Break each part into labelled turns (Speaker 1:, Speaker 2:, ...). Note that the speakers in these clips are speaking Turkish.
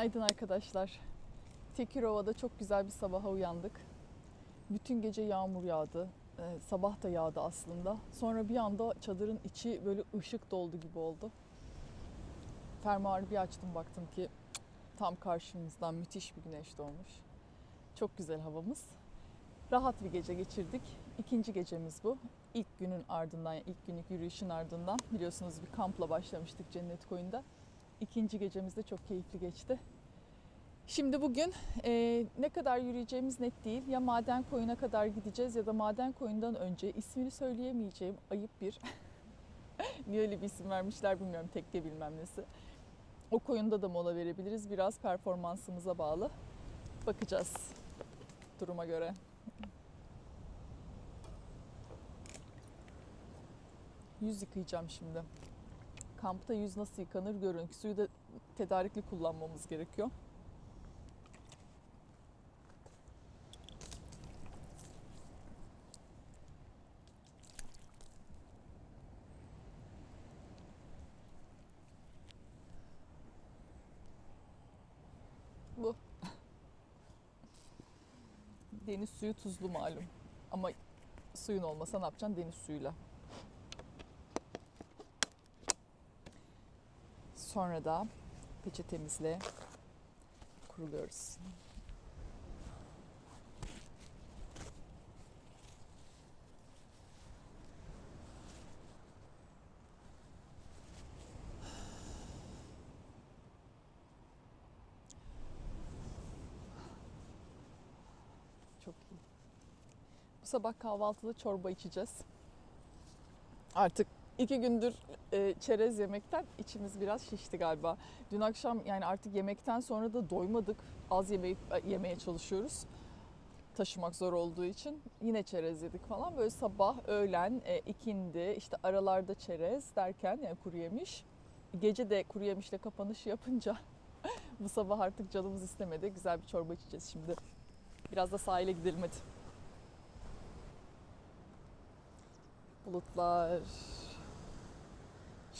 Speaker 1: Günaydın arkadaşlar. Tekirova'da çok güzel bir sabaha uyandık. Bütün gece yağmur yağdı. Ee, sabah da yağdı aslında. Sonra bir anda çadırın içi böyle ışık doldu gibi oldu. Fermuarı bir açtım baktım ki tam karşımızdan müthiş bir güneş doğmuş. Çok güzel havamız. Rahat bir gece geçirdik. İkinci gecemiz bu. İlk günün ardından, ilk günlük yürüyüşün ardından biliyorsunuz bir kampla başlamıştık Cennet Koyun'da. İkinci gecemiz de çok keyifli geçti. Şimdi bugün e, ne kadar yürüyeceğimiz net değil. Ya maden koyuna kadar gideceğiz ya da maden koyundan önce ismini söyleyemeyeceğim ayıp bir niye öyle bir isim vermişler bilmiyorum tekke bilmem nesi. O koyunda da mola verebiliriz. Biraz performansımıza bağlı. Bakacağız duruma göre. Yüz yıkayacağım şimdi. Kampta yüz nasıl yıkanır görün. Suyu da tedarikli kullanmamız gerekiyor. Bu. Deniz suyu tuzlu malum. Ama suyun olmasa ne yapacaksın deniz suyuyla? Sonra da peçetemizle kuruluyoruz. Çok iyi. Bu sabah kahvaltıda çorba içeceğiz. Artık iki gündür e, çerez yemekten içimiz biraz şişti galiba. Dün akşam yani artık yemekten sonra da doymadık. Az yemeği yemeye çalışıyoruz. Taşımak zor olduğu için yine çerez yedik falan. Böyle sabah, öğlen, e, ikindi, işte aralarda çerez derken yani kuru yemiş. Gece de kuru yemişle kapanış yapınca bu sabah artık canımız istemedi. Güzel bir çorba içeceğiz şimdi. Biraz da sahile gidelim hadi. Bulutlar.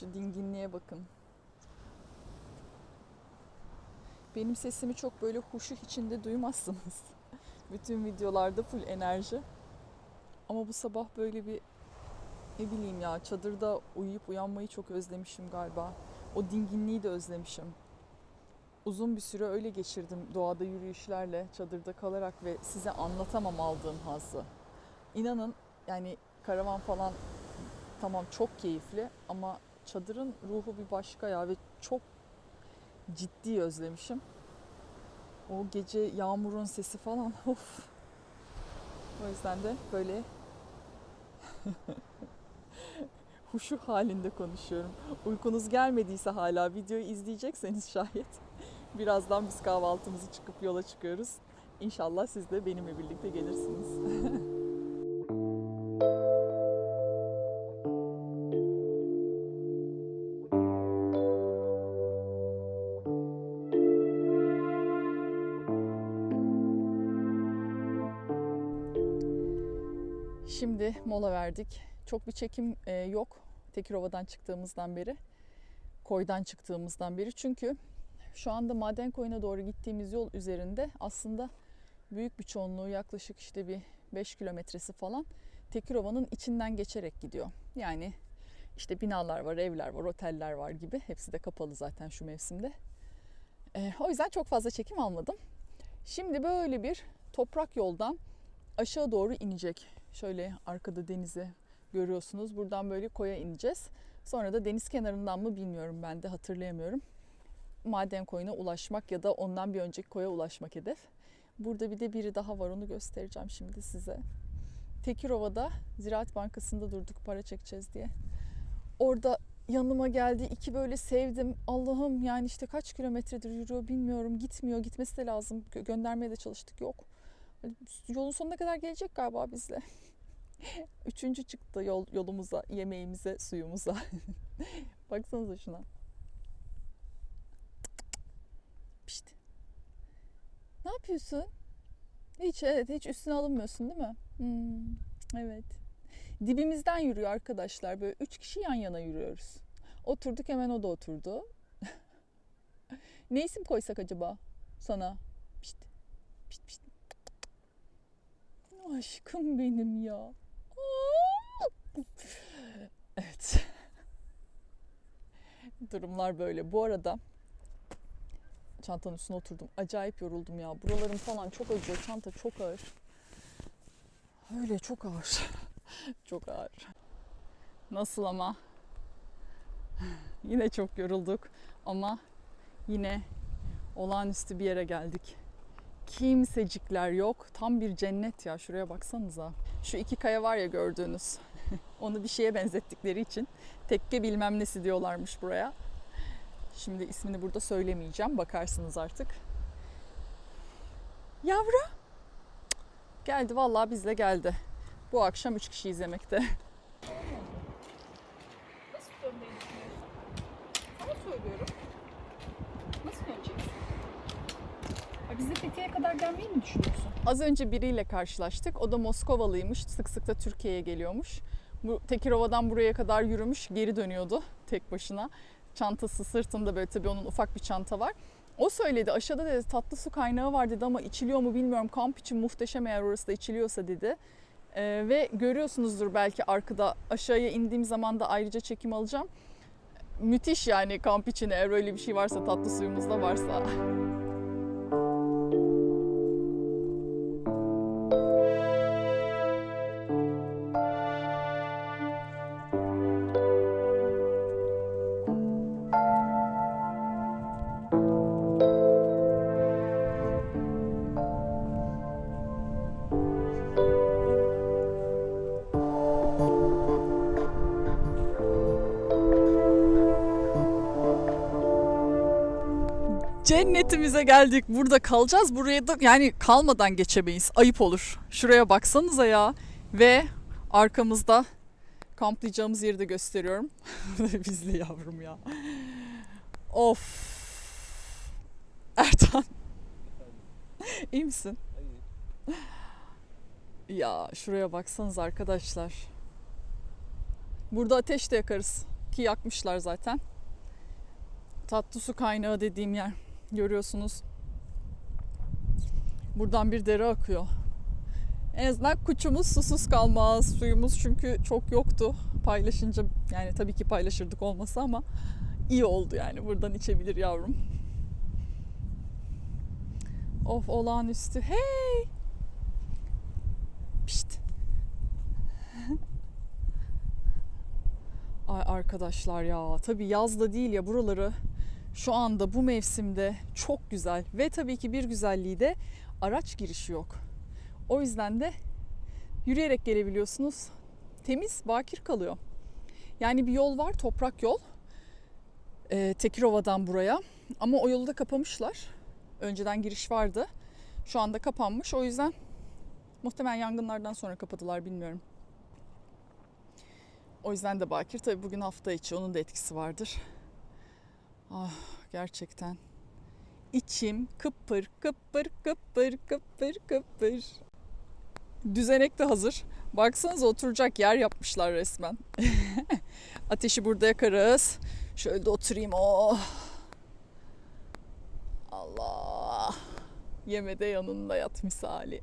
Speaker 1: Şu dinginliğe bakın. Benim sesimi çok böyle huşu içinde duymazsınız. Bütün videolarda full enerji. Ama bu sabah böyle bir ne bileyim ya çadırda uyuyup uyanmayı çok özlemişim galiba. O dinginliği de özlemişim. Uzun bir süre öyle geçirdim doğada yürüyüşlerle, çadırda kalarak ve size anlatamam aldığım hazzı. İnanın yani karavan falan tamam çok keyifli ama çadırın ruhu bir başka ya ve çok ciddi özlemişim. O gece yağmurun sesi falan of. O yüzden de böyle huşu halinde konuşuyorum. Uykunuz gelmediyse hala videoyu izleyecekseniz şayet birazdan biz kahvaltımızı çıkıp yola çıkıyoruz. İnşallah siz de benimle birlikte gelirsiniz. Mola verdik. Çok bir çekim e, yok Tekirova'dan çıktığımızdan beri. Koydan çıktığımızdan beri. Çünkü şu anda maden koyuna doğru gittiğimiz yol üzerinde aslında büyük bir çoğunluğu yaklaşık işte bir 5 kilometresi falan Tekirova'nın içinden geçerek gidiyor. Yani işte binalar var, evler var, oteller var gibi. Hepsi de kapalı zaten şu mevsimde. E, o yüzden çok fazla çekim almadım. Şimdi böyle bir toprak yoldan aşağı doğru inecek. Şöyle arkada denizi görüyorsunuz. Buradan böyle koya ineceğiz. Sonra da deniz kenarından mı bilmiyorum ben de hatırlayamıyorum. Maden koyuna ulaşmak ya da ondan bir önceki koya ulaşmak hedef. Burada bir de biri daha var onu göstereceğim şimdi size. Tekirova'da Ziraat Bankası'nda durduk para çekeceğiz diye. Orada yanıma geldi iki böyle sevdim. Allah'ım yani işte kaç kilometredir yürüyor bilmiyorum. Gitmiyor gitmesi de lazım. Gö- Göndermeye de çalıştık yok. Yolun sonuna kadar gelecek galiba bizle. Üçüncü çıktı yol, yolumuza, yemeğimize, suyumuza. Baksanıza şuna. Pişt. Ne yapıyorsun? Hiç evet hiç üstüne alınmıyorsun değil mi? Hmm, evet. Dibimizden yürüyor arkadaşlar. Böyle üç kişi yan yana yürüyoruz. Oturduk hemen o da oturdu. Ne isim koysak acaba sana? Pişt. Pişt pişt. Aşkım benim ya. Evet. Durumlar böyle. Bu arada çantanın üstüne oturdum. Acayip yoruldum ya. Buralarım falan çok acıyor. Çanta çok ağır. Öyle çok ağır. çok ağır. Nasıl ama? Yine çok yorulduk ama yine olağanüstü bir yere geldik. Kimsecikler yok. Tam bir cennet ya. Şuraya baksanıza. Şu iki kaya var ya gördüğünüz. Onu bir şeye benzettikleri için tekke bilmem nesi diyorlarmış buraya. Şimdi ismini burada söylemeyeceğim. Bakarsınız artık. Yavru. Geldi vallahi bizle geldi. Bu akşam üç kişi izlemekte. Nasıl dönmeyi düşünüyorsun? Sana söylüyorum. Nasıl döneceksin?
Speaker 2: Biz de Fethiye'ye kadar gelmeyi mi düşünüyorsun?
Speaker 1: Az önce biriyle karşılaştık. O da Moskovalıymış. Sık sık da Türkiye'ye geliyormuş. Bu Tekirova'dan buraya kadar yürümüş, geri dönüyordu tek başına. Çantası sırtında böyle tabii onun ufak bir çanta var. O söyledi aşağıda dedi tatlı su kaynağı var dedi ama içiliyor mu bilmiyorum. Kamp için muhteşem eğer orası da içiliyorsa dedi. Ee, ve görüyorsunuzdur belki arkada aşağıya indiğim zaman da ayrıca çekim alacağım. Müthiş yani kamp için eğer öyle bir şey varsa tatlı suyumuz da varsa. Cennetimize geldik. Burada kalacağız. Buraya da yani kalmadan geçemeyiz. Ayıp olur. Şuraya baksanıza ya. Ve arkamızda kamplayacağımız yeri de gösteriyorum. Bizle yavrum ya. Of. Ertan. İyi misin? Ya şuraya baksanız arkadaşlar. Burada ateş de yakarız. Ki yakmışlar zaten. Tatlı su kaynağı dediğim yer. Görüyorsunuz. Buradan bir dere akıyor. En azından kuçumuz susuz kalmaz. Suyumuz çünkü çok yoktu. Paylaşınca yani tabii ki paylaşırdık olmasa ama iyi oldu yani. Buradan içebilir yavrum. Of olağanüstü. Hey! Pişt. Ay arkadaşlar ya tabii yazda değil ya buraları şu anda bu mevsimde çok güzel ve tabii ki bir güzelliği de araç girişi yok. O yüzden de yürüyerek gelebiliyorsunuz. Temiz, bakir kalıyor. Yani bir yol var, toprak yol. Ee, Tekirova'dan buraya. Ama o yolu da kapamışlar. Önceden giriş vardı. Şu anda kapanmış. O yüzden muhtemelen yangınlardan sonra kapadılar bilmiyorum. O yüzden de bakir. Tabii bugün hafta içi onun da etkisi vardır. Ah gerçekten. İçim kıpır kıpır kıpır kıpır kıpır. Düzenek de hazır. Baksanıza oturacak yer yapmışlar resmen. Ateşi burada yakarız. Şöyle de oturayım. Oh. Allah. Yemede yanında yat misali.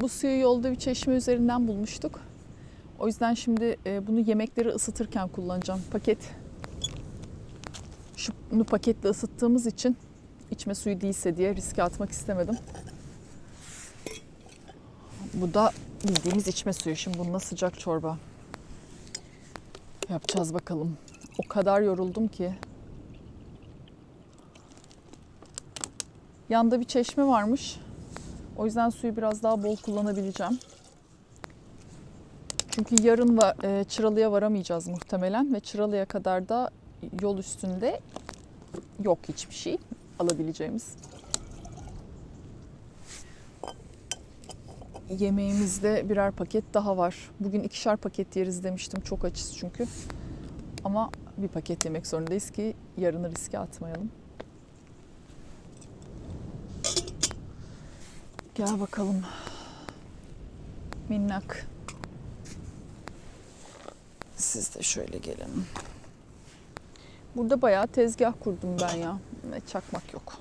Speaker 1: Bu suyu yolda bir çeşme üzerinden bulmuştuk. O yüzden şimdi e, bunu yemekleri ısıtırken kullanacağım. Paket. Şunu paketle ısıttığımız için içme suyu değilse diye riske atmak istemedim. Bu da bildiğimiz içme suyu. Şimdi bununla sıcak çorba yapacağız bakalım. O kadar yoruldum ki. Yanda bir çeşme varmış. O yüzden suyu biraz daha bol kullanabileceğim. Çünkü yarın va- e, Çıralı'ya varamayacağız muhtemelen ve Çıralı'ya kadar da yol üstünde yok hiçbir şey alabileceğimiz. Yemeğimizde birer paket daha var. Bugün ikişer paket yeriz demiştim. Çok açız çünkü. Ama bir paket yemek zorundayız ki yarını riske atmayalım. Gel bakalım. Minnak. Siz de şöyle gelin. Burada bayağı tezgah kurdum ben ya. Çakmak yok.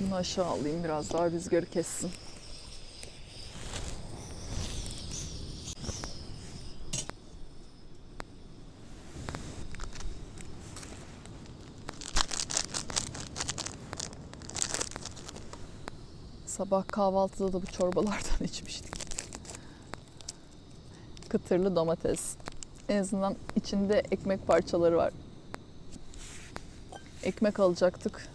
Speaker 1: Bunu aşağı alayım biraz daha rüzgarı kessin. Sabah kahvaltıda da bu çorbalardan içmiştik. Kıtırlı domates. En azından içinde ekmek parçaları var. Ekmek alacaktık.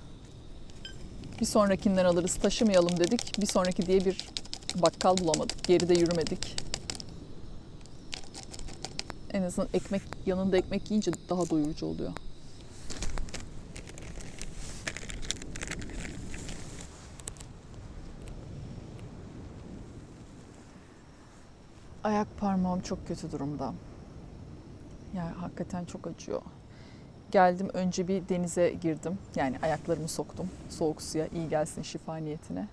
Speaker 1: Bir sonrakinden alırız taşımayalım dedik. Bir sonraki diye bir bakkal bulamadık. Geride yürümedik. En azından ekmek yanında ekmek yiyince daha doyurucu oluyor. Ayak parmağım çok kötü durumda. Yani hakikaten çok acıyor. Geldim önce bir denize girdim. Yani ayaklarımı soktum soğuk suya iyi gelsin şifa niyetine.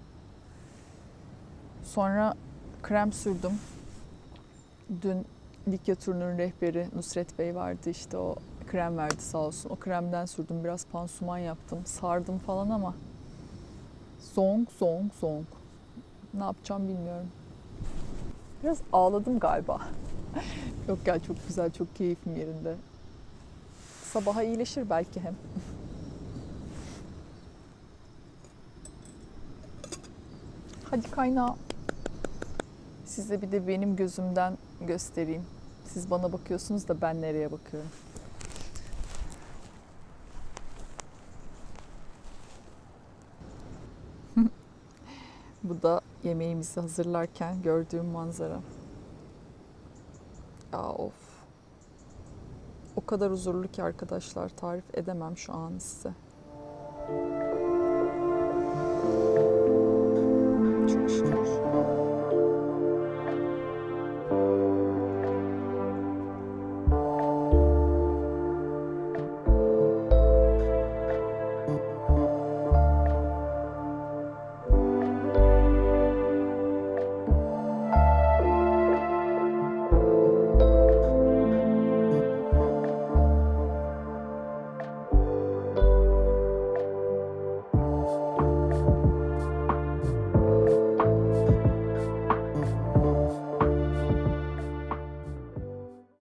Speaker 1: Sonra krem sürdüm. Dün Likya turunun rehberi Nusret Bey vardı işte o krem verdi sağ olsun. O kremden sürdüm biraz pansuman yaptım. Sardım falan ama zonk zonk zonk. Ne yapacağım bilmiyorum. Biraz ağladım galiba. Yok ya çok güzel, çok keyifim yerinde. Sabaha iyileşir belki hem. Hadi kaynağı. Size bir de benim gözümden göstereyim. Siz bana bakıyorsunuz da ben nereye bakıyorum. Bu da yemeğimizi hazırlarken gördüğüm manzara. Ya of. O kadar huzurlu ki arkadaşlar tarif edemem şu an size.